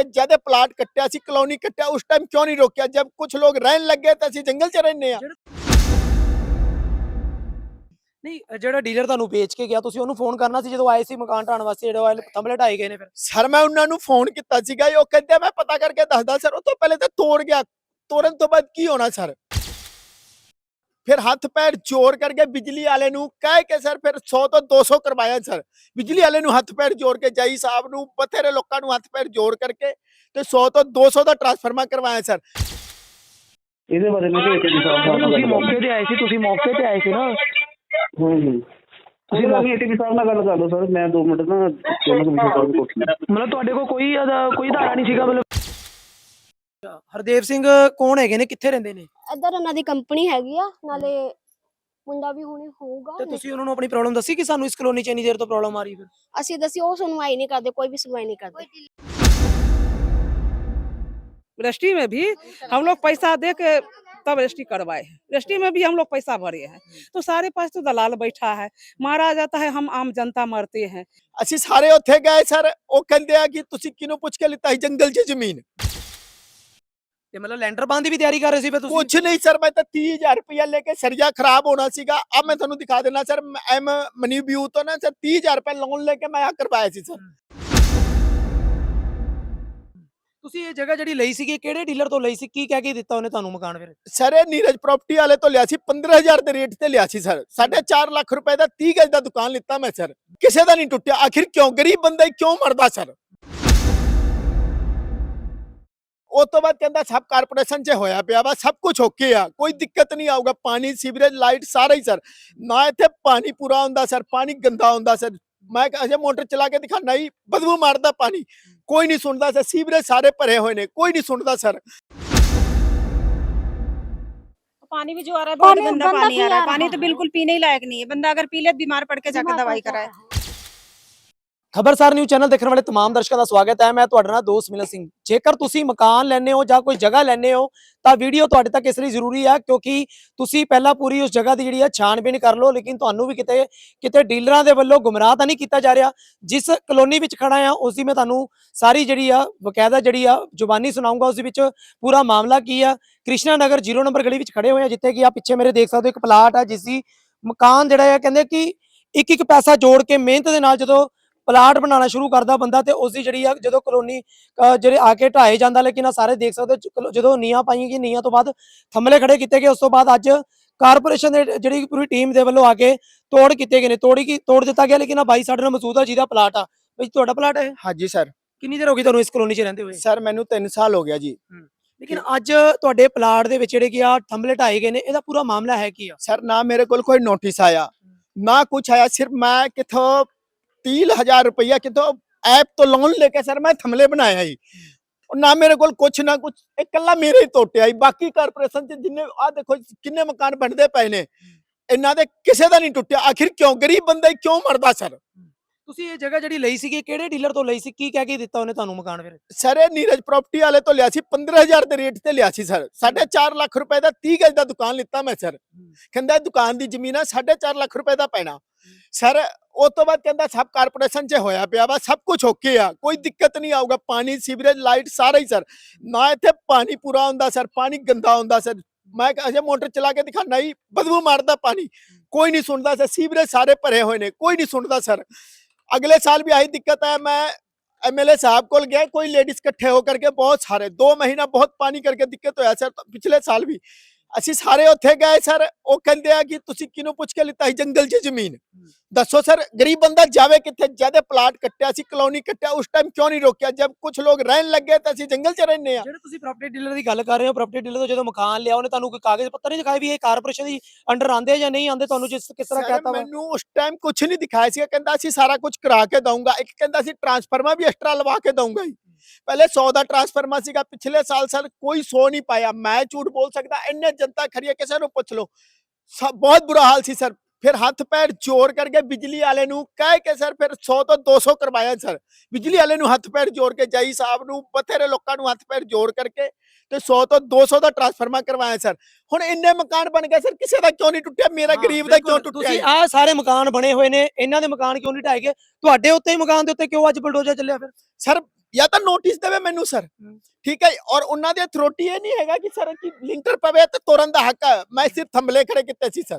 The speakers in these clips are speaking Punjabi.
ਕਿੱਥੇ ਜਦ ਪਲਾਟ ਕੱਟਿਆ ਸੀ ਕਲੋਨੀ ਕੱਟਿਆ ਉਸ ਟਾਈਮ ਕਿਉਂ ਨਹੀਂ ਰੋਕਿਆ? ਜਦ ਕੁਝ ਲੋਕ ਰਹਿਣ ਲੱਗੇ ਤਾਂ ਅਸੀਂ ਜੰਗਲ 'ਚ ਰਹਿੰਦੇ ਆ ਨਹੀਂ ਜਿਹੜਾ ਡੀਲਰ ਤੁਹਾਨੂੰ ਵੇਚ ਕੇ ਗਿਆ ਤੁਸੀਂ ਉਹਨੂੰ ਫੋਨ ਕਰਨਾ ਸੀ ਜਦੋਂ ਆਏ ਸੀ ਮਕਾਨ ਢਾਣ ਵਾਸਤੇ ਜਿਹੜਾ ਉਹ ਥੰਬਲੇ ਢਾਏ ਗਏ ਨੇ ਫਿਰ? ਸਰ ਮੈਂ ਉਹਨਾਂ ਨੂੰ ਫੋਨ ਕੀਤਾ ਸੀਗਾ ਉਹ ਕਹਿੰਦੇ ਮੈਂ ਪਤਾ ਕਰਕੇ ਦੱਸਦਾ ਸਰ ਉਹ ਤੋਂ ਪਹਿਲੇ ਤਾਂ ਤੋੜ ਗਿਆ। ਤੋੜਨ ਤੋਂ ਬਾਅਦ ਕੀ ਹੋਣਾ ਸਰ ਫਿਰ ਹੱਥ ਪੈਰ ਜੋੜ ਕਰਕੇ ਬਿਜਲੀ ਵਾਲੇ ਨੂੰ ਕਹਿ ਕੇ ਸਰ ਫਿਰ 100 ਤੋਂ 200 ਕਰਵਾਇਆ ਸਰ। ਬਿਜਲੀ ਵਾਲੇ ਨੂੰ ਹੱਥ ਪੈਰ ਜੋੜ ਕੇ ਜਾਈ ਸਾਹਿਬ ਨੂੰ ਬਥੇਰੇ ਲੋਕਾਂ ਨੂੰ ਹੱਥ ਪੈਰ ਜੋੜ ਕਰਕੇ ਤੇ 100 ਤੋਂ 200 ਦਾ ਟ੍ਰਾਂਸਫਾਰਮਰ ਕਰਵਾਇਆ ਸਰ। ਇਹਦੇ ਬਾਰੇ ਮੈਂ ਕਿਹਾ ਕਿ ਸਾਹਿਬ ਨਾਲ ਤੁਸੀਂ ਮੌਕੇ ਤੇ ਆਏ ਸੀ ਤੁਸੀਂ ਮੌਕੇ ਤੇ ਆਏ ਸੀ ਨਾ। ਹੂੰ ਹੂੰ। ਤੁਸੀਂ ਲੋਕੀ ਏਟੀਪੀ ਸਾਹਿਬ ਨਾਲ ਗੱਲ ਕਰ ਲਓ ਸਰ ਮੈਂ 2 ਮਿੰਟ ਨਾ ਮਤਲਬ ਤੁਹਾਡੇ ਕੋਲ ਕੋਈ ਕੋਈ ਧਾਰਾ ਨਹੀਂ ਸੀਗਾ ਮਤਲਬ ਹਰਦੇਵ ਸਿੰਘ ਕੌਣ ਹੈਗੇ ਨੇ ਕਿੱਥੇ ਰਹਿੰਦੇ ਨੇ ਇੱਧਰ ਉਹਨਾਂ ਦੀ ਕੰਪਨੀ ਹੈਗੀ ਆ ਨਾਲੇ ਮੁੰਡਾ ਵੀ ਹੁਣੇ ਹੋਊਗਾ ਤੇ ਤੁਸੀਂ ਉਹਨਾਂ ਨੂੰ ਆਪਣੀ ਪ੍ਰੋਬਲਮ ਦੱਸੀ ਕਿ ਸਾਨੂੰ ਇਸ ਕਲੋਨੀ ਚ ਇੰਨੀ ਦੇਰ ਤੋਂ ਪ੍ਰੋਬਲਮ ਆ ਰਹੀ ਫਿਰ ਅਸੀਂ ਦੱਸੀ ਉਹ ਸੁਣਵਾਈ ਨਹੀਂ ਕਰਦੇ ਕੋਈ ਵੀ ਸੁਣਵਾਈ ਨਹੀਂ ਕਰਦੇ रजिस्ट्री में भी हम लोग पैसा दे के तब रजिस्ट्री करवाए हैं रजिस्ट्री में भी हम लोग पैसा भरे हैं तो सारे पास तो दलाल बैठा है मारा जाता है हम आम जनता मरते हैं ਅਸੀਂ ਸਾਰੇ ਉੱਥੇ ਗਏ ਸਰ ਉਹ ਕਹਿੰਦੇ ਆ ਕਿ ਤੁਸੀਂ ਕਿਹਨੂੰ ਪੁੱਛ ਕੇ ਲਿੱਤਾ ਸੀ ਜੰਗਲ 'ਚ ਜ਼ਮੀਨ ਤੇ ਮਤਲਬ ਲੈਂਟਰ ਪਾਉਣ ਦੀ ਵੀ ਤਿਆਰੀ ਕਰ ਰਹੇ ਸੀ ਫਿਰ ਤੁਸੀਂ? ਕੁਛ ਨਹੀਂ ਸਰ ਮੈਂ ਤਾਂ 30000 ਰੁਪਇਆ ਲੈ ਕੇ ਸਰੀਆ ਖਰਾਬ ਹੋਣਾ ਸੀਗਾ। ਆ ਮੈਂ ਤੁਹਾਨੂੰ ਦਿਖਾ ਦੇਣਾ ਸਰ ਐਮ ਮਨੀ ਵਿਊ ਤੋਂ ਨਾ ਸਰ 30000 ਰੁਪਏ ਲੋਨ ਲੈ ਕੇ ਮੈਂ ਆ ਕਰਵਾਇਆ ਸੀ ਸਰ। ਤੁਸੀਂ ਇਹ ਜਗ੍ਹਾ ਜਿਹੜੀ ਲਈ ਸੀਗੀ ਕਿਹੜੇ ਡੀਲਰ ਤੋਂ ਲਈ ਸੀ? ਕੀ ਕਹਿ ਕੇ ਦਿੱਤਾ ਉਹਨੇ ਤੁਹਾਨੂੰ ਮਕਾਨ ਫਿਰ? ਸਰ ਇਹ ਨੀਰਜ ਪ੍ਰਾਪਰਟੀ ਵਾਲੇ ਤੋਂ ਲਿਆ ਸੀ 15000 ਦੇ ਰੇਟ ਤੇ ਲਿਆ ਸੀ ਸਰ। 4.5 ਲੱਖ ਰੁਪਏ ਦਾ 30 ਗਜ ਦਾ ਦੁਕਾਨ ਲਿੱਤਾ ਮੈਂ ਸਰ। ਕਿਸੇ ਦਾ ਨਹੀਂ ਟੁੱਟਿਆ। ਆਖਿਰ ਕਿਉਂ? ਗਰੀਬ ਬੰਦਾ ਹੀ ਕਿਉਂ ਮਰਦਾ ਸਰ? ਉਹ ਤੋਂ ਬਾਅਦ ਕਹਿੰਦਾ ਸਭ ਕਾਰਪੋਰੇਸ਼ਨ 'ਚ ਹੋਇਆ ਪਿਆ ਵਾ ਸਭ ਕੁਝ ਓਕੇ ਆ ਕੋਈ ਦਿੱਕਤ ਨਹੀਂ ਆਊਗਾ ਪਾਣੀ ਸੀਵਰੇਜ ਲਾਈਟ ਸਾਰਾ ਹੀ ਸਰ ਨਾ ਇੱਥੇ ਪਾਣੀ ਪੂਰਾ ਹੁੰਦਾ ਸਰ ਪਾਣੀ ਗੰਦਾ ਹੁੰਦਾ ਸਰ ਮੈਂ ਕਿਹਾ, ਅਜੇ ਮੋਟਰ ਚਲਾ ਕੇ ਦਿਖਾਣਾ ਹੀ ਬਦਬੂ ਮਾਰਦਾ ਪਾਣੀ ਕੋਈ ਨਹੀਂ ਸੁਣਦਾ ਸਰ ਸੀਵਰੇਜ ਸਾਰੇ ਭਰੇ ਹੋਏ ਨੇ ਕੋਈ ਨਹੀਂ ਸੁਣਦਾ ਸਰ पानी भी जो आ रहा है बहुत पानी गंदा गंदा पानी भी आ रहा आ है पानी रहा तो है। बिल्कुल पीने ही लायक नहीं है बंदा अगर पी ले बीमार पड़ के जाकर बीमार दवाई पड़ कराए जाता है। ਖਬਰਸਾਰ ਨਿਊ ਚੈਨਲ ਦੇਖਣ ਵਾਲੇ तमाम ਦਰਸ਼ਕਾਂ ਦਾ ਸਵਾਗਤ ਹੈ ਮੈਂ ਤੁਹਾਡਾ ਨਾਲ ਦੋਸਤ ਮਿਲਨ ਸਿੰਘ ਜੇਕਰ ਤੁਸੀਂ ਮਕਾਨ ਲੈਣੇ ਹੋ ਜਾਂ ਕੋਈ ਜਗ੍ਹਾ ਲੈਣੇ ਹੋ ਤਾਂ ਵੀਡੀਓ ਤੁਹਾਡੇ ਤੱਕ ਇਸ ਲਈ ਜ਼ਰੂਰੀ ਹੈ ਕਿਉਂਕਿ ਤੁਸੀਂ ਪਹਿਲਾਂ ਪੂਰੀ ਉਸ ਜਗ੍ਹਾ ਦੀ ਜਿਹੜੀ ਹੈ ਛਾਣਬੀਣ ਕਰ ਲਓ ਲੇਕਿਨ ਤੁਹਾਨੂੰ ਵੀ ਕਿਤੇ ਕਿਤੇ ਡੀਲਰਾਂ ਦੇ ਵੱਲੋਂ ਗੁੰਮਰਾਹ ਤਾਂ ਨਹੀਂ ਕੀਤਾ ਜਾ ਰਿਹਾ ਜਿਸ ਕਲੋਨੀ ਵਿੱਚ ਖੜਾ ਆ ਉਸ ਦੀ ਮੈਂ ਤੁਹਾਨੂੰ ਸਾਰੀ ਜਿਹੜੀ ਆ ਬਕਾਇਦਾ ਜਿਹੜੀ ਆ ਜ਼ੁਬਾਨੀ ਸੁਣਾਉਂਗਾ ਉਸ ਦੇ ਵਿੱਚ ਪੂਰਾ ਮਾਮਲਾ ਕੀ ਆ ਕ੍ਰਿਸ਼ਨਾ ਨਗਰ 0 ਨੰਬਰ ਗਲੀ ਵਿੱਚ ਖੜੇ ਹੋਏ ਆ ਜਿੱਥੇ ਕਿ ਆ ਪਿੱਛੇ ਮੇਰੇ ਦੇਖ ਸਕਦੇ ਹੋ ਇੱਕ ਪਲਾਟ ਆ ਜਿਸ ਦੀ ਮਕਾਨ ਜਿਹੜਾ ਆ ਕਹਿੰਦੇ ਕਿ ਇੱਕ ਇੱਕ ਪੈਸਾ ਜੋੜ ਕੇ ਮਿਹਨਤ ਦੇ ਨਾਲ ਜਦੋਂ ਪਲਾਟ ਬਣਾਉਣਾ ਸ਼ੁਰੂ ਕਰਦਾ ਬੰਦਾ ਤੇ ਉਸ ਦੀ ਜਿਹੜੀ ਆ ਜਦੋਂ ਕਲੋਨੀ ਜਿਹੜੇ ਆ ਕੇ ਢਾਏ ਜਾਂਦਾ ਲੇਕਿਨ ਆ ਸਾਰੇ ਦੇਖ ਸਕਦੇ ਜਦੋਂ ਨੀਆਂ ਪਾਈਆਂ ਗਈਆਂ ਨੀਆਂ ਤੋਂ ਬਾਅਦ ਥੰਮਲੇ ਖੜੇ ਕੀਤੇ ਗਏ ਉਸ ਤੋਂ ਬਾਅਦ ਅੱਜ ਕਾਰਪੋਰੇਸ਼ਨ ਦੇ ਜਿਹੜੀ ਪੂਰੀ ਟੀਮ ਦੇ ਵੱਲੋਂ ਆ ਕੇ ਤੋੜ ਕੀਤੇ ਗਏ ਨੇ ਤੋੜੀ ਕੀ ਤੋੜ ਦਿੱਤਾ ਗਿਆ ਲੇਕਿਨ ਆ ਬਾਈ ਸਾਡੇ ਨਾਲ ਮੌਜੂਦ ਆ ਜਿਹਦਾ ਪਲਾਟ ਆ। ਬਈ ਤੁਹਾਡਾ ਪਲਾਟ ਹੈ ਹਾਂਜੀ ਸਰ। ਕਿੰਨੀ ਦੇਰ ਹੋ ਗਈ ਤੁਹਾਨੂੰ ਇਸ ਕਲੋਨੀ 'ਚ ਰਹਿੰਦੇ ਹੋਏ? ਸਰ ਮੈਨੂੰ 3 ਸਾਲ ਹੋ ਗਿਆ ਜੀ। ਲੇਕਿਨ ਅੱਜ ਤੁਹਾਡੇ ਪਲਾਟ ਦੇ ਵਿੱਚ ਜਿਹੜੇ ਕਿ ਆ ਥੰਮਲੇ ਢਾਏ ਗਏ ਨੇ ਇਹਦਾ ਪੂਰਾ ਮਾਮਲਾ ਹੈ ਕੀ ਆ? ਸਰ ਨਾ ਮੇਰੇ ਕੋਲ ਕੋਈ ਨੋਟਿਸ ਆਇਆ ਨਾ ਕੁਛ ਆਇਆ ਸਿਰਫ ਮੈਂ ਕਿਥੋਂ 30000 ਰੁਪਇਆ ਕਿਥੋਂ ਐਪ ਤੋਂ ਲੋਨ ਲੈ ਕੇ ਸਰ ਮੈਂ ਥਮਲੇ ਬਣਾਇਆ ਹੀ ਨਾ ਮੇਰੇ ਕੋਲ ਕੁਛ ਨਾ ਕੁਛ ਇਕੱਲਾ ਮੇਰੇ ਹੀ ਟੋਟਿਆ ਹੀ ਬਾਕੀ ਕਾਰਪੋਰੇਸ਼ਨ ਚ ਜਿੰਨੇ ਆ ਦੇਖੋ ਕਿੰਨੇ ਮਕਾਨ ਬਣਦੇ ਪਏ ਨੇ ਇਹਨਾਂ ਦੇ ਕਿਸੇ ਦਾ ਨਹੀਂ ਟੁੱਟਿਆ ਆਖਿਰ ਕਿਉਂ ਗਰੀਬ ਬੰਦਾ ਕਿਉਂ ਮਰਦਾ ਸਰ ਤੁਸੀਂ ਇਹ ਜਗ੍ਹਾ ਜਿਹੜੀ ਲਈ ਸੀਗੀ ਕਿਹੜੇ ਡੀਲਰ ਤੋਂ ਲਈ ਸੀ? ਕੀ ਕਹਿ ਕੇ ਦਿੱਤਾ ਉਹਨੇ ਤੁਹਾਨੂੰ ਮਕਾਨ ਫਿਰ? ਸਰ ਇਹ ਨੀਰਜ ਪ੍ਰਾਪਰਟੀ ਵਾਲੇ ਤੋਂ ਲਿਆ ਸੀ 15000 ਦੇ ਰੇਟ ਤੇ ਲਿਆ ਸੀ ਸਰ। 4.5 ਲੱਖ ਰੁਪਏ ਦਾ 30 ਗਜ ਦਾ ਦੁਕਾਨ ਲਿੱਤਾ ਮੈਂ ਸਰ। ਕਹਿੰਦਾ ਇਹ ਦੁਕਾਨ ਦੀ ਜ਼ਮੀਨ ਆ 4.5 ਲੱਖ ਰੁਪਏ ਦਾ ਪੈਣਾ। ਸਰ ਉਹ ਤੋਂ ਬਾਅਦ ਕਹਿੰਦਾ ਸਭ ਕਾਰਪੋਰੇਸ਼ਨ 'ਚ ਹੋਇਆ ਪਿਆ ਵਾ ਸਭ ਕੁਝ ਓਕੇ ਆ ਕੋਈ ਦਿੱਕਤ ਨਹੀਂ ਆਊਗਾ ਪਾਣੀ ਸੀਵਰੇਜ ਲਾਈਟ ਸਾਰਾ ਹੀ ਸਰ। ਨਾ ਇੱਥੇ ਪਾਣੀ ਪੂਰਾ ਹੁੰਦਾ ਸਰ ਪਾਣੀ ਗੰਦਾ ਹੁੰਦਾ ਸਰ। ਮੈਂ ਅਜੇ ਮੋਟਰ ਚਲਾ ਕੇ ਦਿਖਾਣਾ ਹੀ ਬਦਬੂ ਮਾਰਦਾ ਪਾਣੀ। ਕੋਈ ਨਹੀਂ ਸੁਣਦਾ ਸਰ ਸੀਵਰੇਜ ਸਾਰੇ ਭਰੇ ਹੋਏ ਨੇ ਕੋਈ ਨਹੀਂ ਸੁਣਦਾ ਸਰ। अगले साल भी यही दिक्कत है मैं एमएलए साहब को गया कोई लेडीज इकट्ठे होकर के बहुत सारे दो महीना बहुत पानी करके दिक्कत होया सर पिछले साल भी ਅਸੀਂ ਸਾਰੇ ਉੱਥੇ ਗਏ ਸਰ। ਉਹ ਕਹਿੰਦੇ ਆ ਕਿ ਤੁਸੀਂ ਕਿਹਨੂੰ ਪੁੱਛ ਕੇ ਲਿੱਤਾ ਸੀ? ਜੰਗਲ 'ਚ ਜ਼ਮੀਨ। ਦੱਸੋ ਸਰ ਗਰੀਬ ਬੰਦਾ ਜਾਵੇ ਕਿੱਥੇ? ਇਹ ਪਲਾਟ ਕੱਟਿਆ ਸੀ ਕਲੋਨੀ ਕੱਟਿਆ ਉਸ ਟਾਈਮ ਕਿਉਂ ਨਹੀਂ ਰੋਕਿਆ? ਜਦ ਕੁਝ ਲੋਕ ਰਹਿਣ ਲੱਗੇ ਤਾਂ ਅਸੀਂ ਜੰਗਲ 'ਚ ਰਹਿੰਦੇ ਆ ਜਿਹੜੇ ਤੁਸੀਂ ਪ੍ਰਾਪਰਟੀ ਡੀਲਰ ਦੀ ਗੱਲ ਕਰ ਰਹੇ ਹੋ ਪ੍ਰਾਪਰਟੀ ਡੀਲਰ ਤੋਂ ਜਦੋਂ ਮਕਾਨ ਲਿਆ ਉਹਨੇ ਤੁਹਾਨੂੰ ਕੋਈ ਕਾਗਜ਼ ਪੱਤਰ ਨਹੀਂ ਦਿਖਾਏ ਵੀ ਇਹ ਕਾਰਪੋਰੇਸ਼ਨ ਦੀ ਅੰਡਰ ਆਂਦੇ ਜਾਂ ਨਹੀਂ ਆਂਦੇ ਤੁਹਾਨੂੰ ਜਿਸ ਕਿਸ ਤਰ੍ਹਾਂ ਕਹਤਾ ਮੈਨੂੰ ਉਸ ਟਾਈਮ ਕੁਝ ਨਹੀਂ ਦਿਖਾਇਆ ਸੀ ਕਹਿੰਦਾ ਅਸੀਂ ਸਾਰਾ ਕੁਝ ਕਰਾ ਕੇ ਦਊਂਗਾ। ਇੱਕ ਕਹਿੰਦਾ ਸੀ ਟਰਾਂਸਫਾਰਮਰ ਵੀ ਐਕਸਟਰਾ ਲਵਾ ਕੇ ਦਊਂਗਾ ਹੀ ਪਹਿਲੇ 100 ਦਾ ਟਰਾਂਸਫਾਰਮਰ ਸੀਗਾ ਪਿਛਲੇ ਸਾਲ ਸਰ ਕੋਈ 100 ਨਹੀਂ ਪਾਇਆ। ਮੈਂ ਝੂਠ ਬੋਲ ਸਕਦਾ ਇੰਨੇ ਜਨਤਾ ਖੜੀ ਹੈ ਕਿਸੇ ਨੂੰ ਪੁੱਛ ਲਓ। ਬਹੁਤ ਬੁਰਾ ਹਾਲ ਸੀ ਸਰ। ਫਿਰ ਹੱਥ ਪੈਰ ਜੋੜ ਕਰਕੇ ਬਿਜਲੀ ਵਾਲੇ ਨੂੰ ਕਹਿ ਕੇ ਸਰ ਫਿਰ 100 ਤੋਂ 200 ਕਰਵਾਇਆ ਸਰ। ਬਿਜਲੀ ਵਾਲੇ ਨੂੰ ਹੱਥ ਪੈਰ ਜੋੜ ਕੇ ਜਾਈ ਸਾਹਿਬ ਨੂੰ ਬਥੇਰੇ ਲੋਕਾਂ ਨੂੰ ਹੱਥ ਪੈਰ ਜੋੜ ਕਰਕੇ ਤੇ 100 ਤੋਂ 200 ਦਾ ਟਰਾਂਸਫਾਰਮਰ ਕਰਵਾਇਆ ਸਰ। ਹੁਣ ਇੰਨੇ ਮਕਾਨ ਬਣ ਗਏ ਸਰ ਕਿਸੇ ਦਾ ਕਿਉਂ ਨਹੀਂ ਟੁੱਟਿਆ? ਮੇਰਾ ਗਰੀਬ ਦਾ ਕਿਉਂ। ਟੁੱਟਿਆ ਤੁਸੀਂ? ਆਹ ਸਾਰੇ ਮਕਾਨ ਬਣੇ ਹੋਏ ਨੇ ਇਹਨਾਂ ਦੇ ਮਕਾਨ ਕਿਉਂ ਨਹੀਂ ਢਾਏ ਗਏ? ਤੁਹਾਡੇ ਉੱਤੇ ਹੀ ਮਕਾਨ ਦੇ ਉੱਤੇ ਕਿਉਂ ਅੱਜ ਬਲਡੋਜ਼ਰ ਚੱਲਿਆ ਫਿਰ? ਸਰ ਜਾਂ ਤਾਂ ਨੋਟਿਸ ਦੇਵੇ ਮੈਨੂੰ ਸਰ ਠੀਕ ਹੈ ਔਰ ਉਹਨਾਂ ਦੇ ਅਥਾਰਟੀ ਇਹ ਨਹੀਂ ਹੈਗਾ ਕਿ ਸਰ ਕਿ ਲਿੰਟਰ ਪਵੇ ਤੇ ਤੋਰਨ ਦਾ ਹੱਕ ਹੈ ਮੈਂ ਸਿਰਫ ਥੰਬਲੇ ਖੜੇ ਕੀਤੇ ਸੀ ਸਰ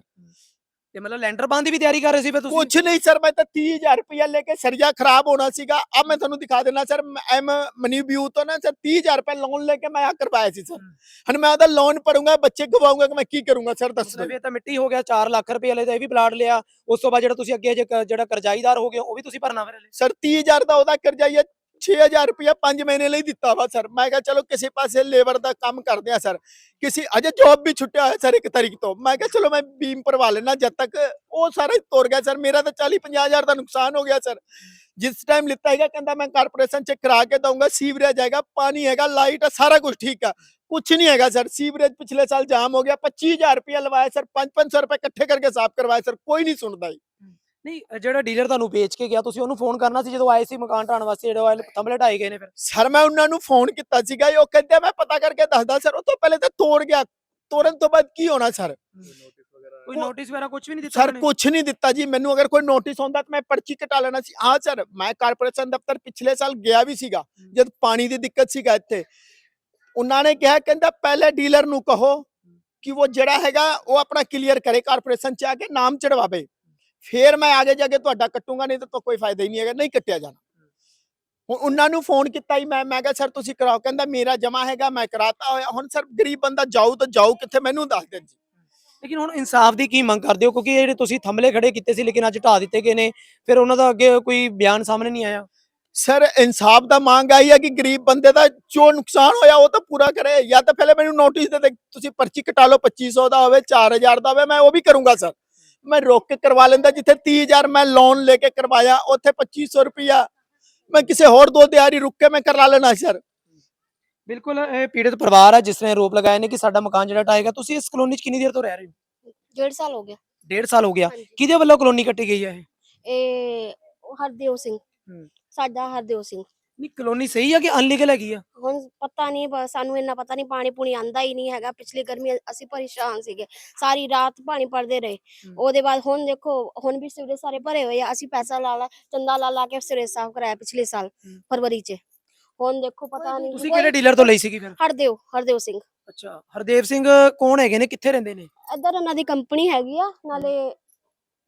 ਤੇ ਮਤਲਬ ਲੈਂਡਰ ਪਾਉਣ ਦੀ ਵੀ ਤਿਆਰੀ ਕਰ ਰਹੇ ਸੀ ਫੇ ਤੁਸੀਂ? ਕੁਝ ਨਹੀਂ ਸਰ ਮੈਂ ਤਾਂ 30000 ਰੁਪਇਆ ਲੈ ਕੇ ਸਰੀਆ ਖਰਾਬ ਹੋਣਾ ਸੀਗਾ। ਆ ਮੈਂ ਤੁਹਾਨੂੰ ਦਿਖਾ ਦੇਣਾ ਸਰ ਐਮ ਮਨੀ ਵਿਊ ਤੋਂ ਨਾ ਸਰ 30000 ਰੁਪਏ ਲੋਨ ਲੈ ਕੇ ਮੈਂ ਆ ਕਰਵਾਇਆ ਸੀ ਸਰ ਹਣ ਮੈਂ ਉਹਦਾ ਲੋਨ ਭਰੂੰਗਾ ਬੱਚੇ ਗਵਾਉਂਗਾ ਕਿ ਮੈਂ ਕੀ ਕਰੂੰਗਾ ਸਰ ਦੱਸੋ ਇਹ ਤਾਂ ਮਿੱਟੀ ਹੋ ਗਿਆ 4 ਲੱਖ ਰੁਪਏ ਲੈ ਤਾਂ ਇਹ ਵੀ ਪਲਾਟ ਲਿਆ। ਉਸ ਤੋਂ ਬਾਅਦ ਜਿਹੜਾ ਤੁਸੀਂ ਅੱਗੇ ਜਿਹੜਾ ਕਰਜ਼ਾਈਦਾਰ ਹੋ ਗਏ ਉਹ ਵੀ ਤੁਸੀਂ ਭਰਨਾ ਫਿਰ ਸਰ 30000 ਦਾ ਉਹਦਾ ਕਰਜ਼ਾਈ ਹੈ 6000 ਰੁਪਇਆ 5 ਮਹੀਨੇ ਲਈ ਦਿੱਤਾ ਵਾ ਸਰ। ਮੈਂ ਕਿਹਾ, ਚਲੋ ਕਿਸੇ ਪਾਸੇ ਲੇਬਰ ਦਾ ਕੰਮ ਕਰਦੇ ਆ ਸਰ। ਕਿਸੇ ਅਜੇ ਜੌਬ ਵੀ ਛੁੱਟਿਆ ਹੋਇਆ ਸਰ ਇੱਕ ਤਰੀਕ ਤੋਂ। ਮੈਂ ਕਿਹਾ, ਚਲੋ ਮੈਂ ਬੀਮ ਭਰਵਾ ਲੈਣਾ ਜਦ ਤੱਕ ਉਹ ਸਾਰਾ ਤੁਰ ਗਿਆ ਸਰ। ਮੇਰਾ ਤਾਂ 40 50000 ਦਾ ਨੁਕਸਾਨ ਹੋ ਗਿਆ ਸਰ। ਜਿਸ ਟਾਈਮ ਲਿੱਤਾ ਹੈਗਾ ਕਹਿੰਦਾ ਮੈਂ ਕਾਰਪੋਰੇਸ਼ਨ ਚ ਕਰਾ ਕੇ ਦਊਂਗਾ, ਸੀਵਰੇਜ ਹੈਗਾ, ਪਾਣੀ ਹੈਗਾ ਲਾਈਟ ਹੈ ਸਾਰਾ ਕੁਝ ਠੀਕ ਆ। ਕੁਛ ਨਹੀਂ ਹੈਗਾ ਸਰ। ਸੀਵਰੇਜ ਪਿਛਲੇ ਸਾਲ ਜਾਮ ਹੋ ਗਿਆ 25000 ਰੁਪਇਆ ਲਵਾਇਆ ਸਰ। 5-500 ਰੁਪਏ ਇਕੱਠੇ ਕਰਕੇ ਸਾਫ਼ ਕਰਵਾਇਆ ਸਰ। ਕੋਈ ਨਹੀਂ ਸੁਣਦਾ ਜੀ। ਨਹੀਂ ਜਿਹੜਾ ਡੀਲਰ ਤੁਹਾਨੂੰ ਵੇਚ ਕੇ ਗਿਆ ਤੁਸੀਂ ਉਹਨੂੰ ਫੋਨ ਕਰਨਾ ਸੀ ਜਦੋਂ ਆਏ ਸੀ ਮਕਾਨ ਢਾਣ ਵਾਸਤੇ ਜਿਹੜੇ ਉਹ ਥੰਬਲੇ ਢਾਏ ਗਏ ਨੇ ਫਿਰ? ਸਰ ਮੈਂ ਉਹਨਾਂ ਨੂੰ ਫੋਨ ਕੀਤਾ ਸੀਗਾ ਉਹ ਕਹਿੰਦੇ ਮੈਂ ਪਤਾ ਕਰਕੇ ਦੱਸਦਾ ਸਰ ਉਹ ਤੋਂ ਪਹਿਲੇ ਤਾਂ ਤੋੜ ਗਿਆ ਤੋੜਨ ਤੋਂ ਬਾਅਦ ਕੀ ਹੋਣਾ ਸਰ ਕੋਈ ਨੋਟਿਸ ਵਗੈਰਾ? ਕੁਝ ਵੀ ਨਹੀਂ ਦਿੱਤਾ ਸਰ? ਕੁਛ ਨਹੀਂ ਦਿੱਤਾ ਜੀ ਮੈਨੂੰ ਅਗਰ ਕੋਈ ਨੋਟਿਸ ਆਉਂਦਾ ਤਾਂ ਮੈਂ ਪਰਚੀ ਕਟਾ ਲੈਣਾ ਸੀ। ਹਾਂ ਸਰ ਮੈਂ ਕਾਰਪੋਰੇਸ਼ਨ ਦਫ਼ਤਰ ਪਿਛਲੇ ਸਾਲ ਗਿਆ ਵੀ ਸੀਗਾ ਜਦ ਪਾਣੀ ਦੀ ਦਿੱਕਤ ਸੀਗਾ ਇੱਥੇ। ਉਹਨਾਂ ਨੇ ਕਿਹਾ ਕਹਿੰਦਾ ਪਹਿਲੇ ਡੀਲਰ ਨੂੰ ਕਹੋ ਕਿ ਉਹ ਜਿਹੜਾ ਹੈਗਾ ਉਹ ਆਪਣਾ ਕਲੀਅਰ ਕਰੇ ਕਾਰਪੋਰੇਸ਼ਨ ਚ ਆ ਕੇ ਨਾਮ ਚੜਵਾਵੇ ਫਿਰ ਮੈਂ ਆਗੇ ਜਾ ਕੇ ਤੁਹਾਡਾ ਕੱਟੂੰਗਾ ਨਹੀਂ ਤਾਂ ਕੋਈ ਫਾਇਦਾ ਹੀ ਨਹੀਂ ਹੈਗਾ ਨਹੀਂ ਕੱਟਿਆ ਜਾਣਾ। ਹੁਣ ਉਹਨਾਂ ਨੂੰ ਫੋਨ ਕੀਤਾ ਹੀ ਮੈਂ ਮੈਂ ਕਿਹਾ ਸਰ ਤੁਸੀਂ ਕਰਾਓ। ਕਹਿੰਦਾ ਮੇਰਾ ਜਮਾ ਹੈਗਾ ਮੈਂ ਕਰਾਤਾ ਹੋਇਆ। ਹੁਣ ਸਰ ਗਰੀਬ ਬੰਦਾ ਜਾਊ ਤਾਂ ਜਾਊ ਕਿੱਥੇ ਮੈਨੂੰ ਦੱਸ ਦੇਣ ਜੀ। ਲੇਕਿਨ ਹੁਣ ਇਨਸਾਫ ਦੀ ਕੀ ਮੰਗ ਕਰਦੇ ਹੋ? ਕਿਉਂਕਿ ਜਿਹੜੇ ਤੁਸੀਂ ਥੰਬਲੇ ਖੜੇ ਕੀਤੇ ਸੀ ਲੇਕਿਨ ਅੱਜ ਢਾ ਦਿੱਤੇ ਗਏ ਨੇ ਫਿਰ ਉਹਨਾਂ ਦਾ ਅੱਗੇ ਕੋਈ ਬਿਆਨ ਸਾਹਮਣੇ ਨਹੀਂ ਆਇਆ? ਸਰ ਇਨਸਾਫ ਦਾ ਮੰਗ ਆਈ ਹੈ ਕਿ ਗਰੀਬ ਬੰਦੇ ਦਾ ਜੋ ਨੁਕਸਾਨ ਹੋਇਆ ਉਹ ਤਾਂ ਪੂਰਾ ਕਰੇ। ਜਾਂ ਤਾਂ ਪਹਿਲੇ ਮੈਨੂੰ ਨੋਟਿਸ ਦੇ ਦੇ ਤੁਸੀਂ ਪਰਚੀ ਕਟਾ ਲਓ 2500 ਦਾ ਹੋਵੇ 4000 ਦਾ ਹੋਵੇ ਮੈਂ ਉਹ ਵੀ ਕਰੂੰਗਾ ਸਰ। ਮੈਂ ਰੋਕ ਕੇ ਕਰਵਾ ਲੈਂਦਾ ਜਿੱਥੇ 30000 ਮੈਂ ਲੋਨ ਲੈ ਕੇ ਕਰਵਾਇਆ ਉੱਥੇ 2500 ਰੁਪਇਆ। ਮੈਂ ਕਿਸੇ ਹੋਰ ਦੋ ਦਿਹਾੜੀ ਰੁਕ ਕੇ ਮੈਂ ਕਰਵਾ ਲੈਣਾ ਸਰ। ਬਿਲਕੁਲ ਇਹ ਪੀੜਤ ਪਰਿਵਾਰ ਹੈ ਜਿਸ ਨੇ ਆਰੋਪ ਲਗਾਏ ਨੇ ਕਿ ਸਾਡਾ ਮਕਾਨ ਜਿਹੜਾ ਢਾਏਗਾ ਤੁਸੀਂ ਇਸ ਕਲੋਨੀ 'ਚ ਕਿੰਨੀ ਦੇਰ ਤੋਂ ਰਹਿ ਰਹੇ ਹੋ? ਡੇਢ ਸਾਲ ਹੋ ਗਿਆ। ਡੇਢ ਸਾਲ ਹੋ ਗਿਆ। ਹਾਂਜੀ। ਕਿਹਦੇ ਵੱਲੋਂ ਕਲੋਨੀ ਕੱਟੀ ਗਈ ਹੈ ਇਹ? ਇਹ ਹਰਦੇਵ ਸਿੰਘ। ਸਾਡਾ ਹਰਦੇਵ ਸਿੰਘ। ਨਹੀਂ ਕਲੋਨੀ ਸਹੀ ਹੈ ਕਿ ਅਨਲੀਗਲ ਹੈਗੀ ਆ? ਹੁਣ ਪਤਾ ਨਹੀਂ ਸਾਨੂੰ ਇੰਨਾ ਪਤਾ ਨਹੀਂ ਪਾਣੀ ਪੂਣੀ ਆਂਦਾ ਹੀ ਨਹੀਂ ਹੈਗਾ। ਪਿਛਲੀ ਗਰਮੀ ਅਸੀਂ ਪਰੇਸ਼ਾਨ ਸੀਗੇ। ਸਾਰੀ ਰਾਤ ਪਾਣੀ ਪੜਦੇ ਰਹੇ। ਉਹਦੇ ਬਾਅਦ ਹੁਣ ਦੇਖੋ ਹੁਣ ਵੀ ਸਿਵਰੇ ਸਾਰੇ ਭਰੇ ਹੋਏ ਆ। ਅਸੀਂ ਪੈਸਾ ਲਾ ਲਾ ਚੰਦਾ ਲਾ ਲਾ ਕੇ ਸਿਵਰੇ ਸਾਫ਼ ਕਰਾਇਆ ਪਿਛਲੇ ਸਾਲ। ਫਰਵਰੀ 'ਚ। ਹੁਣ ਦੇਖੋ ਪਤਾ ਨਹੀਂ ਤੁਸੀਂ ਕਿਹੜੇ ਡੀਲਰ ਤੋਂ ਲਈ ਸੀਗੀ ਫਿਰ? ਹਰਦੇਵ ਹਰਦੇਵ ਸਿੰਘ। ਅੱਛਾ ਹਰਦੇਵ ਸਿੰਘ ਕੌਣ ਹੈਗੇ ਨੇ? ਕਿੱਥੇ ਰਹਿੰਦੇ ਨੇ? ਇੱਧਰ ਉਹਨਾਂ ਦੀ ਕੰਪਨੀ ਹੈਗੀ ਆ ਨਾਲੇ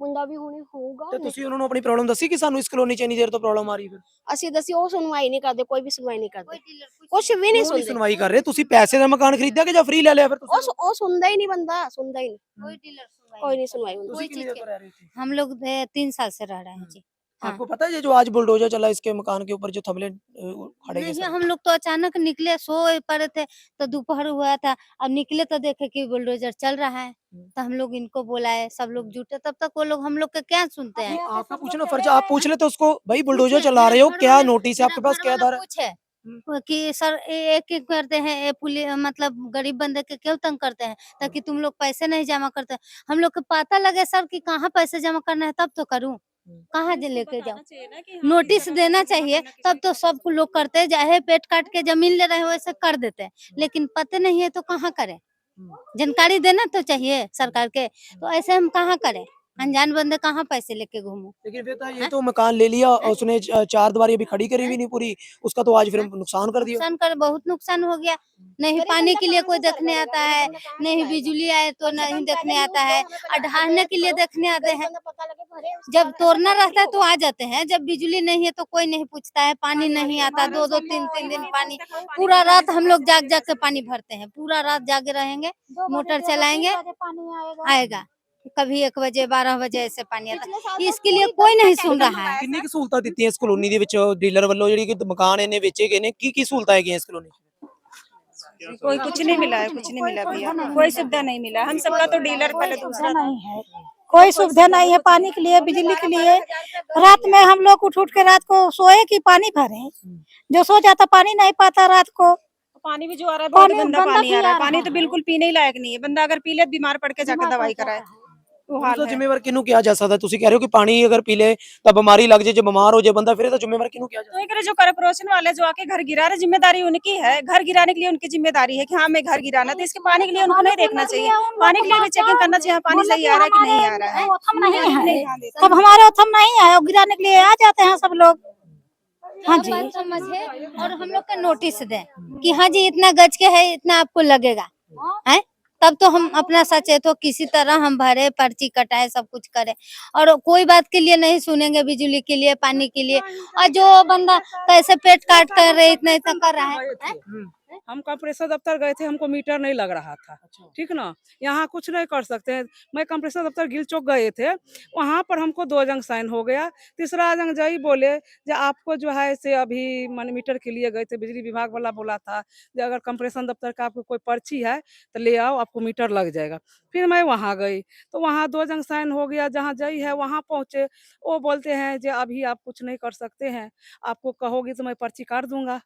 ਮੁੰਡਾ ਵੀ ਹੁਣੇ ਹੋਊਗਾ ਤੇ ਤੁਸੀਂ ਉਹਨਾਂ ਨੂੰ ਆਪਣੀ ਪ੍ਰੋਬਲਮ ਦੱਸੀ ਕਿ ਸਾਨੂੰ ਇਸ ਕਲੋਨੀ 'ਚ ਇੰਨੀ ਦੇਰ ਤੋਂ ਪ੍ਰੋਬਲਮ ਆ ਰਹੀ ਫਿਰ ਅਸੀਂ ਦੱਸੀ ਉਹ ਸੁਣਵਾਈ ਨਹੀਂ ਕਰਦੇ ਕੋਈ ਵੀ ਸੁਣਵਾਈ ਨਹੀਂ ਕਰਦੇ ਕੁਝ ਵੀ ਨਹੀਂ ਕਿਉਂ ਨਹੀਂ ਸੁਣਦੇ ਸੁਣਵਾਈ ਕਰ ਰਹੇ ਤੁਸੀਂ ਪੈਸੇ ਦਾ ਮਕਾਨ ਖਰੀਦਿਆ ਕਿ ਜਾਂ ਫ੍ਰੀ ਲੈ ਲਿਆ ਫਿਰ ਉਹ ਤੁਸੀਂ ਸੁ- ਉਹ ਸੁਣਦਾ ਹੀ ਨਹੀਂ ਬੰਦਾ ਸੁਣਦਾ ਹੀ ਨਹੀਂ कोई डीलर ਕੋਈ ਨਹੀਂ सुनवाई ਹੁੰਦੀ ਤੁਸੀਂ ਕਿੰਨੀ ਦੇਰ ਤੋਂ ਰਹਿ ਰਹੇ थे हम लोग ए, तीन साल से रह रहे हैं जी हाँ। आपको पता है ये जो आज बुलडोजर चला इसके मकान के ऊपर जो थमले खड़े नहीं हम लोग तो अचानक निकले सोए पड़े थे तो दोपहर हुआ था अब निकले तो देखे कि बुलडोजर चल रहा है तो हम लोग इनको बुलाए सब लोग जुटे तब तक वो लोग हम लोग का क्या सुनते हैं? आपका पूछना फ़र्ज़ है, आप पूछ लेते उसको भाई बुलडोजर चला रहे हो क्या नोटिस है आपके पास क्या आधार है कुछ है कि सर एक एक करते हैं पुलिस मतलब गरीब बंदे के क्यों तंग करते हैं ताकि तुम लोग पैसे नहीं जमा करते? हम लोग को पता लगे सर कि कहाँ पैसे जमा करना है तब तो करूँ। कहाँ दे लेके जाओ नोटिस देना चाहिए तब तो सब लोग करते हैं चाहे पेट काट के ज़मीन ले रहे हो वैसे कर देते हैं। लेकिन पते नहीं है तो कहाँ करें? जानकारी देना तो चाहिए सरकार के तो ऐसे हम कहाँ करें? अनजान बंदे कहाँ पैसे लेके घूमू? लेकिन फिर तो ये तो मकान ले लिया और उसने चार दीवारी अभी खड़ी करी भी नहीं पूरी उसका तो आज फिर नुकसान कर दिया। नुकसान कर बहुत नुकसान हो गया। नहीं पानी के लिए कोई देखने आता है नहीं बिजली आए तो नहीं देखने आता है और ढहाने के लिए देखने आते हैं। जब तोड़ना रहता है तो आ जाते हैं जब बिजली नहीं है तो कोई नहीं पूछता है पानी नहीं आता दो दो तीन तीन दिन पानी पूरा रात हम लोग जाग जाग के पानी भरते हैं पूरा रात जागे रहेंगे मोटर चलाएँगे आएगा। कभी एक बजे बारह बजे ऐसे पानी आता है इसके लिए कोई नहीं सुन रहा है ਕਿੰਨੀ ਕੁ ਸਹੂਲਤਾਂ ਦਿੱਤੀਆਂ ਇਸ ਕਲੋਨੀ ਦੇ ਵਿੱਚ ਡੀਲਰ ਵੱਲੋਂ ਜਿਹੜੀ ਕਿ ਮਕਾਨ ਇਹਨੇ ਵੇਚੇ ਗਏ ਨੇ ਕੀ ਕੀ ਸਹੂਲਤਾਂ ਹੈਗੀਆਂ ਇਸ ਕਲੋਨੀ 'ਚ कोई कुछ नहीं मिला है कुछ नहीं मिला भैया कोई सुविधा नहीं मिला हम सबका तो डीलर पहले दूसरा था नहीं है कोई सुविधा नहीं है पानी के लिए बिजली के लिए रात में हम लोग उठ उठ के रात को सोए कि पानी भरे जो सो जाता पानी नहीं पाता रात को पानी भी जो आ रहा है बहुत पानी गंदा गंदा पानी भी आ रहा आ है पानी रहा तो है। बिल्कुल पीने ही लायक नहीं है बंदा अगर पी ले बीमार पड़ के जाकर बीमार दवाई पड़ कराए जाता है। वो ਉਹਦਾ हाल है ਜ਼ਿੰਮੇਵਾਰ ਕਿਹਨੂੰ ਕਿਹਾ ਜਾ ਸਕਦਾ ਤੁਸੀਂ ਕਹਿ ਰਹੇ ਹੋ ਕਿ ਪਾਣੀ ਅਗਰ ਪੀ ਲੇ ਤਾਂ ਬਿਮਾਰੀ ਲੱਗ ਜੇ ਜੇ ਬਿਮਾਰ ਹੋ ਜੇ ਬੰਦਾ ਫਿਰ ਇਹਦਾ ਜ਼ਿੰਮੇਵਾਰ ਕਿਹਨੂੰ ਕਿਹਾ ਜਾ तो एक जो कॉर्पोरेशन वाले जो आके घर गिरा रहे जिम्मेदारी उनकी है घर गिराने के लिए उनकी जिम्मेदारी है कि हाँ मैं घर गिराना तो इसके पानी के लिए उनको नहीं देखना चाहिए पानी के लिए भी चेकिंग करना चाहिए हाँ, पानी सही आ रहा है कि नहीं आ रहा है ओथम नहीं है नहीं ध्यान देते। तब हमारे ओथम नहीं है और गिराने के लिए आ जाते हैं सब लोग हाँ वो जी बात समझे और हम लोग का नोटिस दें कि हाँ जी इतना गज के है इतना आपको लगेगा है तब तो हम अपना सचेत हो किसी तरह हम भरे पर्ची कटाए सब कुछ करे और कोई बात के लिए नहीं सुनेंगे बिजली के लिए पानी के लिए और जो बंदा कैसे पेट काट कर रहे इतना इतना कर रहा है, है? हम कंप्रेसर दफ्तर गए थे हमको मीटर नहीं लग रहा था। ठीक ना? यहाँ कुछ नहीं कर सकते हैं। मैं कंप्रेसर दफ्तर गिल चौक गए थे वहाँ पर हमको दो जंग साइन हो गया। तीसरा जंग जई बोले जो आपको जो है से अभी मान मीटर के लिए गए थे बिजली विभाग वाला बोला था जो अगर कंप्रेशन दफ्तर का आपको कोई पर्ची है तो ले आओ आपको मीटर लग जाएगा। फिर मैं वहाँ गई तो वहाँ दो जंग साइन हो गया जहाँ जई है वहाँ पहुँचे। वो बोलते हैं जो अभी आप कुछ नहीं कर सकते हैं आपको कहोगी तो मैं पर्ची काट दूँगा।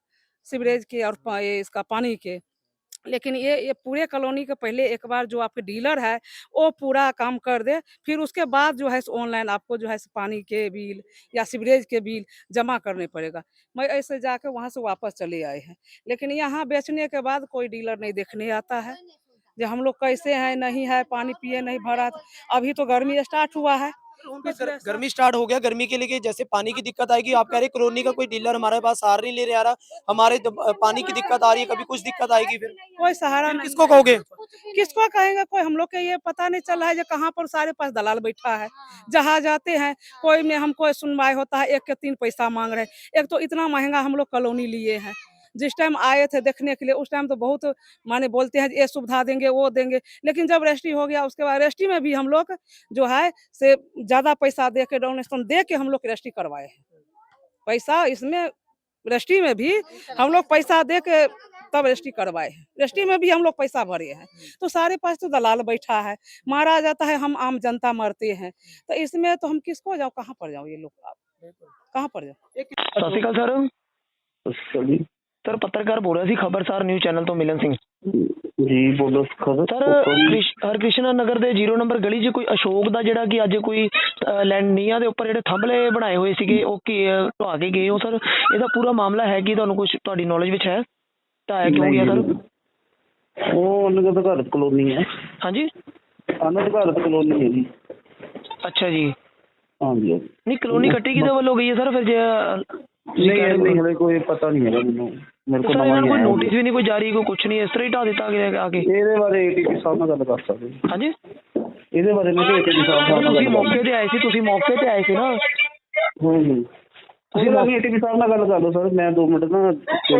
सीवरेज के और ये इसका पानी के। लेकिन ये ये पूरे कॉलोनी के पहले एक बार जो आपके डीलर है, वो पूरा काम कर दे, फिर उसके बाद जो है ऑनलाइन आपको जो है पानी के बिल या सीवरेज के बिल जमा करने पड़ेगा। मैं ऐसे जाके वहाँ से वापस चले आए हैं। लेकिन यहाँ बेचने के बाद कोई डीलर नहीं देखने आता है। जो हम लोग कैसे हैं, नहीं है, पानी पिए नहीं, भरा, अभी तो गर्मी स्टार्ट हुआ है। गर- गर्मी स्टार्ट हो गया गर्मी के लिए जैसे पानी की दिक्कत आएगी आप कह रहे कॉलोनी का कोई डीलर हमारे पास सहारा नहीं ले रहा रहा हमारे पानी की दिक्कत आ रही है कभी कुछ दिक्कत आएगी फिर कोई सहारा नहीं किसको कहोगे? किसको कहेंगे कोई? हम लोग के ये पता नहीं चल रहा है जो कहाँ पर सारे पास दलाल बैठा है। जहाँ जाते हैं कोई में हमको सुनवाई होता है एक के तीन पैसा मांग रहे हैं। एक तो इतना महँगा हम लोग कॉलोनी लिए हैं। जिस टाइम आए थे देखने के लिए उस टाइम तो बहुत माने बोलते हैं ये सुविधा देंगे वो देंगे। लेकिन जब रजिस्ट्री हो गया उसके बाद रेस्टी में भी हम लोग जो है से ज़्यादा पैसा दे के डोनेशन दे के हम लोग रजिस्ट्री करवाए हैं। पैसा इसमें रेस्टी में भी हम लोग पैसा दे के तब रजिस्ट्री करवाए हैं। रजिस्ट्री में भी हम लोग पैसा भरे हैं। तो सारे पास तो दलाल बैठा है। मारा जाता है हम आम जनता मरते हैं। तो इसमें तो हम किसको जाओ कहाँ पर जाओ ये लोग आप? कहाँ पर जाओ? सर। ਸਰ ਪੱਤਰਕਾਰ ਬੋਲ ਰਿਹਾ ਸੀ ਖਬਰਸਾਰ ਨਿਊਜ਼ ਚੈਨਲ ਤੋਂ ਮਿਲਨ ਸਿੰਘ। ਜੀ ਬੋਲੋ ਖਬਰ ਸਰ ਕ੍ਰਿਸ਼- ਹਰਕ੍ਰਿਸ਼ਨਾ ਨਗਰ ਦੇ 0 ਨੰਬਰ ਗਲੀ 'ਚ ਕੋਈ ਅਸ਼ੋਕ ਦਾ ਜਿਹੜਾ ਕਿ ਅੱਜ ਕੋਈ ਅਹ, ਲੈਂਡ ਨੀਆਂ ਦੇ ਉੱਪਰ ਜਿਹੜੇ ਥੰਬਲੇ ਬਣਾਏ ਹੋਏ ਸੀਗੇ ਉਹ ਕੀ ਢਵਾ ਕੇ ਗਏ ਹੋ ਸਰ? ਇਹਦਾ ਪੂਰਾ ਮਾਮਲਾ ਹੈ ਕਿ ਤੁਹਾਨੂੰ ਕੁਝ ਤੁਹਾਡੀ ਨੌਲੇਜ ਵਿੱਚ ਹੈ? ਢਾਇਆ ਕਿਉਂ ਗਿਆ ਸਰ? ਉਹ ਅਨਗਤ ਘਰ ਕਲੋਨੀ ਹੈ। ਹਾਂਜੀ? ਘਰ ਕਲੋਨੀ ਹੈ ਜੀ। ਅੱਛਾ ਜੀ। ਹਾਂਜੀ। ਨਹੀਂ ਕਲੋਨੀ ਕੱਟੀ ਕਿਹਦੇ ਵੱਲੋਂ ਗਈ ਹੈ ਸਰ ਫਿਰ ਜੇ ਨਹੀਂ ਨਹੀਂ ਹਲੇ ਕੋਈ ਪਤਾ ਨਹੀਂ ਹੈਗਾ ਮੈਨੂੰ। ਮੇਰੇ ਕੋਲ ਸਰ ਨਵਾਂ ਇਹਨਾਂ ਨੂੰ ਹੀ ਕੋਈ ਆਇਆ ਨੋਟਿਸ ਵੀ ਨਹੀਂ ਕੋਈ ਜਾਰੀ ਕੋਈ ਕੁਝ ਨਹੀਂ ਇਸ ਤਰ੍ਹਾਂ ਹੀ ਢਾ ਦਿੱਤਾ ਗਿਆ ਆ ਕੇ ਇਹਦੇ ਬਾਰੇ ਏਟੀਪੀ ਸਾਹਿਬ ਨਾਲ ਗੱਲ ਕਰ ਸਕਦੇ ਜੀ। ਹਾਂਜੀ ਇਹਦੇ ਬਾਰੇ ਮੈਂ ਏਟੀਪੀ ਸਾਹਿਬ ਨਾਲ ਤੁਸੀਂ ਗੱਲ ਮੌਕੇ ਤੇ ਆਏ ਸੀ ਤੁਸੀਂ ਮੌਕੇ ਤੇ ਆਏ ਸੀ ਨਾ ਹੂੰ ਹੂੰ ਤੁਸੀਂ ਨਾਲ ਏਟੀਪੀ ਸਾਹਿਬ ਨਾਲ ਗੱਲ ਕਰ ਲਓ ਸਰ ਮੈਂ 2 ਮਿੰਟ ਨਾ ਉਹਨਾਂ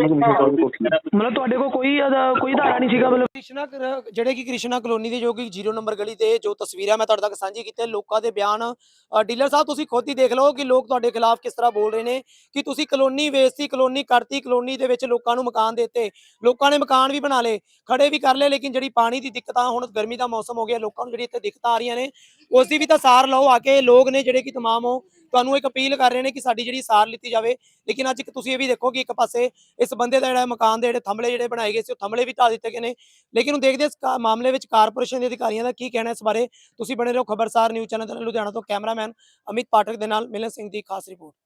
ਨੂੰ ਵਿਸ਼ੇ ਕੋਲ ਪੁੱਛਣਾ ਮਤਲਬ ਤੁਹਾਡੇ ਕੋਲ ਕੋਈ ਅਦਾ- ਕੋਈ ਧਾਰਾ ਨਹੀਂ ਸੀਗਾ ਮਤਲਬ ਕ੍ਰਿਸ਼ਨਾ ਕਰ- ਜਿਹੜੇ ਕਿ ਕ੍ਰਿਸ਼ਨਾ ਕਲੋਨੀ ਦੇ ਜੋ ਕਿ 0 ਨੰਬਰ ਗਲੀ ਤੇ ਜੋ ਤਸਵੀਰਾਂ ਮੈਂ ਤੁਹਾਡੇ ਤੱਕ ਸਾਂਝੀ ਕੀਤੇ ਲੋਕਾਂ ਦੇ ਬਿਆਨ ਅ, ਡੀਲਰ ਸਾਹਿਬ ਤੁਸੀਂ ਖੁਦ ਹੀ ਦੇਖ ਲਓ ਕਿ ਲੋਕ ਤੁਹਾਡੇ ਖਿਲਾਫ ਕਿਸ ਤਰ੍ਹਾਂ ਬੋਲ ਰਹੇ ਨੇ ਕਿ ਤੁਸੀਂ ਕਲੋਨੀ ਵੇਚਤੀ ਕਲੋਨੀ ਕਰਤੀ ਕਲੋਨੀ ਦੇ ਵਿੱਚ ਲੋਕਾਂ ਨੂੰ ਮਕਾਨ ਦਿੱਤੇ ਲੋਕਾਂ ਨੇ ਮਕਾਨ ਵੀ ਬਣਾ ਲਏ ਖੜੇ ਵੀ ਕਰ ਲਏ ਲੇਕਿਨ ਜਿਹੜੀ ਪਾਣੀ ਦੀ ਦਿੱਕਤਾਂ ਹੁਣ ਗਰਮੀ ਦਾ ਮੌਸਮ ਹੋ ਗਿਆ ਲੋਕਾਂ ਨੂੰ ਜਿਹੜੀ ਇੱਥੇ ਦਿੱਕਤਾਂ ਆ ਰਹੀਆਂ ਨੇ ਉਸ ਦੀ ਵੀ ਤਾਂ ਸਾਰ ਲਓ ਆ ਕੇ ਲੋਕ ਨੇ ਜਿਹੜੇ ਕਿ ਤਮਾਮ ਉਹ ਤੁਹਾਨੂੰ ਇੱਕ ਅਪੀਲ ਕਰ ਰਹੇ ਨੇ ਕਿ ਸਾਡੀ ਜਿਹੜੀ ਸਾਰ ਲਿੱਤੀ ਜਾਵੇ। ਲੇਕਿਨ ਅੱਜ ਤੁਸੀਂ ਇਹ ਵੀ ਦੇਖੋ ਕਿ ਇੱਕ ਪਾਸੇ ਇਸ ਬੰਦੇ ਦਾ ਜਿਹੜਾ ਮਕਾਨ ਦੇ ਜਿਹੜੇ ਥੰਬਲੇ ਜਿਹੜੇ ਬਣਾਏ ਗਏ ਸੀ, ਉਹ ਥੰਬਲੇ ਵੀ ਢਾ ਦਿੱਤੇ ਗਏ ਨੇ। ਲੇਕਿਨ ਹੁਣ ਦੇਖਦੇ ਇਸ ਮਾਮਲੇ ਵਿੱਚ ਕਾਰਪੋਰੇਸ਼ਨ ਦੇ ਅਧਿਕਾਰੀਆਂ ਦਾ ਕੀ ਕਹਿਣਾ ਇਸ ਬਾਰੇ। ਤੁਸੀਂ ਬਣੇ ਰਹੋ ਖਬਰਸਾਰ ਨਿਊਜ਼ ਚੈਨਲ ਲੁਧਿਆਣਾ ਤੋਂ ਕੈਮਰਾਮੈਨ ਅਮਿਤ ਪਾਠਕ ਦੇ ਨਾਲ, ਮਿਲਨ ਸਿੰਘ ਦੀ ਖਾਸ ਰਿਪੋਰਟ।